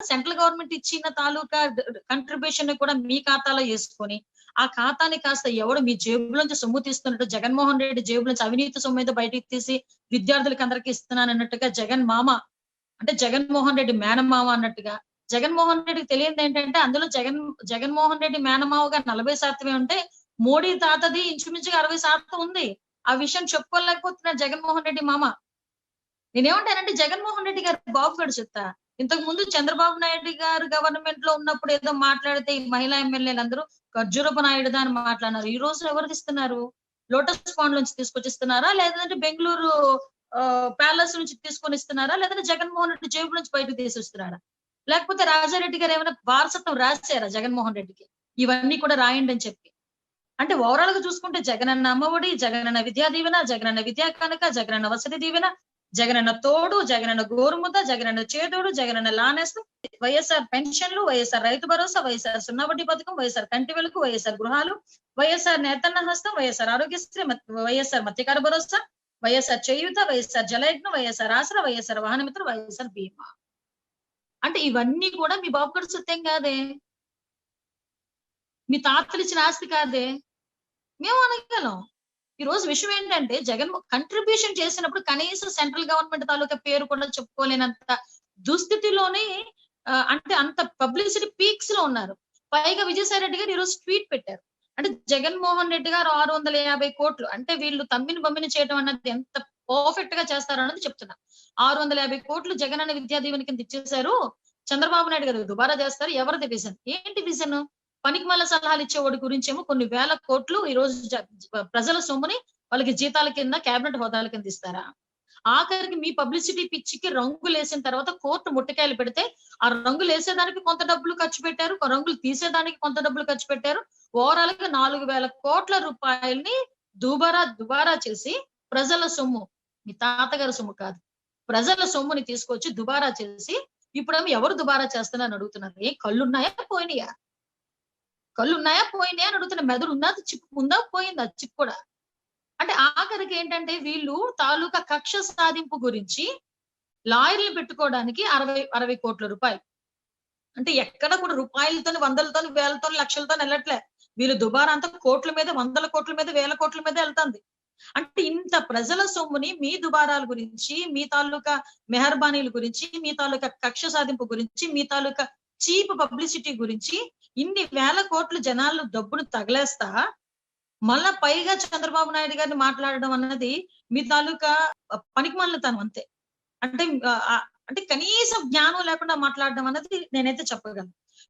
Central government ఇచ్చిన తాలూకా contribution కూడా మీ ఖాతాలో వేసుకొని ఆ ఖాతాని కాస్త ఎవడు మీ జేబులోంచి సొమ్ము తీస్తున్నట్టు జగన్మోహన్ రెడ్డి జేబులోంచి అవినీతి సొమ్ము మీద బయటికి తీసి విద్యార్థులకి అందరికి ఇస్తున్నాను అన్నట్టుగా జగన్ మామ అంటే జగన్మోహన్ రెడ్డి మేనమామ అన్నట్టుగా జగన్మోహన్ రెడ్డికి తెలియదు ఏంటంటే అందులో జగన్ జగన్మోహన్ రెడ్డి మేనమావగా నలభై శాతమే ఉంటే మోడీ తాతది ఇంచుమించుగా అరవై శాతం ఉంది. ఆ విషయం చెప్పుకోలేకపోతున్నాడు జగన్మోహన్ రెడ్డి మామ. నేనేమంటానంటే జగన్మోహన్ రెడ్డి గారు బాబు గడు చెప్తా ఇంతకు ముందు చంద్రబాబు నాయుడు గారు గవర్నమెంట్లో ఉన్నప్పుడు ఏదో మాట్లాడితే ఈ మహిళా ఎమ్మెల్యేలు అందరూ ఖర్జూరపు నాయుడు అని మాట్లాడినారు. ఈ రోజు ఎవరు ఇస్తున్నారు? లోటస్ పాండ్ నుంచి తీసుకొచ్చి ఇస్తున్నారా లేదంటే బెంగళూరు ప్యాలెస్ నుంచి తీసుకొని ఇస్తున్నారా? లేదంటే జగన్మోహన్ రెడ్డి జేబు నుంచి బయటకు తీసుకొస్తున్నారా లేకపోతే రాజారెడ్డి గారు ఏమైనా వారసత్వం రాశారా జగన్మోహన్ రెడ్డికి? ఇవన్నీ కూడా రాయండి అని చెప్పి. అంటే ఓవరాల్గా చూసుకుంటే జగనన్న అమ్మఒడి జగనన్న విద్యా దీవెన జగనన్న విద్యా కనుక జగనన్న వసతి దీవెన జగనన్న తోడు జగనన్న గోరుముద్ద జగనన్న చేదోడు జగనన్న లానెస్ వైఎస్ఆర్ పెన్షన్లు వైఎస్ఆర్ రైతు భరోసా వైఎస్ఆర్ సున్నా వడ్డీ పథకం వైఎస్ఆర్ కంటి వెలుగు వైఎస్ఆర్ గృహాలు వైఎస్ఆర్ నేతన్న హస్తం వైఎస్ఆర్ ఆరోగ్యశ్రీ వైఎస్ఆర్ మత్స్యకార భరోసా వైఎస్ఆర్ చేయూత వైఎస్ఆర్ జలయజ్ఞం వైఎస్ఆర్ ఆసరా వైఎస్ఆర్ వాహనమిత్ర వైఎస్ఆర్ బీమా. అంటే ఇవన్నీ కూడా మీ బాబు గారు సత్యం కాదే? మీ తాతలు ఇచ్చిన ఆస్తి కాదే? మేము అనగలం ఈ రోజు విషయం ఏంటంటే జగన్ కంట్రిబ్యూషన్ చేసినప్పుడు కనీసం సెంట్రల్ గవర్నమెంట్ తాలూకా పేరు కూడా చెప్పుకోలేనంత దుస్థితిలోనే అంటే అంత పబ్లిసిటీ పీక్స్లో ఉన్నారు. పైగా విజయసాయి రెడ్డి గారు ఈరోజు ట్వీట్ పెట్టారు. అంటే జగన్మోహన్ రెడ్డి గారు ఆరు వందల యాభై కోట్లు అంటే వీళ్ళు తమ్మిని బమ్మిని చేయడం అన్నది ఎంత పర్ఫెక్ట్గా చేస్తారు అన్నది చెప్తున్నా. ఆరు వందల యాభై కోట్లు జగన్ అన్న విద్యా దీవెన కింద ఇచ్చేశారు చంద్రబాబు నాయుడు గారు. దుబారా చేస్తారు ఎవరిది విజన్ ఏంటి విజన్ పనికి మళ్ళీ సలహాలు ఇచ్చేవాడి గురించేమో కొన్ని వేల కోట్లు ఈ రోజు ప్రజల సొమ్ముని వాళ్ళకి జీతాల కింద కేబినెట్ హోదాల కింద ఇస్తారా? ఆఖరికి మీ పబ్లిసిటీ పిచ్చికి రంగులు వేసిన తర్వాత కోర్టు ముట్టకాయలు పెడితే ఆ రంగులు వేసేదానికి కొంత డబ్బులు ఖర్చు పెట్టారు రంగులు తీసేదానికి కొంత డబ్బులు ఖర్చు పెట్టారు. ఓవరాల్గా నాలుగు వేల కోట్ల రూపాయల్ని దుబారా దుబారా చేసి ప్రజల సొమ్ము మీ తాతగారి సొమ్ము కాదు ప్రజల సొమ్ముని తీసుకొచ్చి దుబారా చేసి ఇప్పుడేమో ఎవరు దుబారా చేస్తున్నారని అడుగుతున్నారు? ఏ కళ్ళు ఉన్నాయా పోయినాయా? కళ్ళు ఉన్నాయా పోయినాయా? అని అడుగుతున్నా మెదడు ఉందా? చిప్పు ఉందా? పోయిందా? చిక్కు కూడా. అంటే ఆఖరికి ఏంటంటే వీళ్ళు తాలూకా కక్ష సాధింపు గురించి లాయర్లు పెట్టుకోవడానికి అరవై అరవై కోట్ల రూపాయలు. అంటే ఎక్కడ కూడా రూపాయలతో వందలతో వేలతో లక్షలతో వెళ్ళట్లే. వీళ్ళు దుబారా అంతా కోట్ల మీద వందల కోట్ల మీద వేల కోట్ల మీద వెళ్తుంది. అంటే ఇంత ప్రజల సొమ్ముని మీ దుబారాల గురించి మీ తాలూకా మెహర్బానీల గురించి మీ తాలూకా కక్ష సాధింపు గురించి మీ తాలూకా చీప్ పబ్లిసిటీ గురించి ఇన్ని వేల కోట్లు జనాలు డబ్బును తగలేస్తా మళ్ళా పైగా చంద్రబాబు నాయుడు గారిని మాట్లాడడం అన్నది మీ తాలూకా పనికి తను అంతే. అంటే అంటే కనీసం జ్ఞానం లేకుండా మాట్లాడడం అన్నది నేనైతే చెప్పగలను.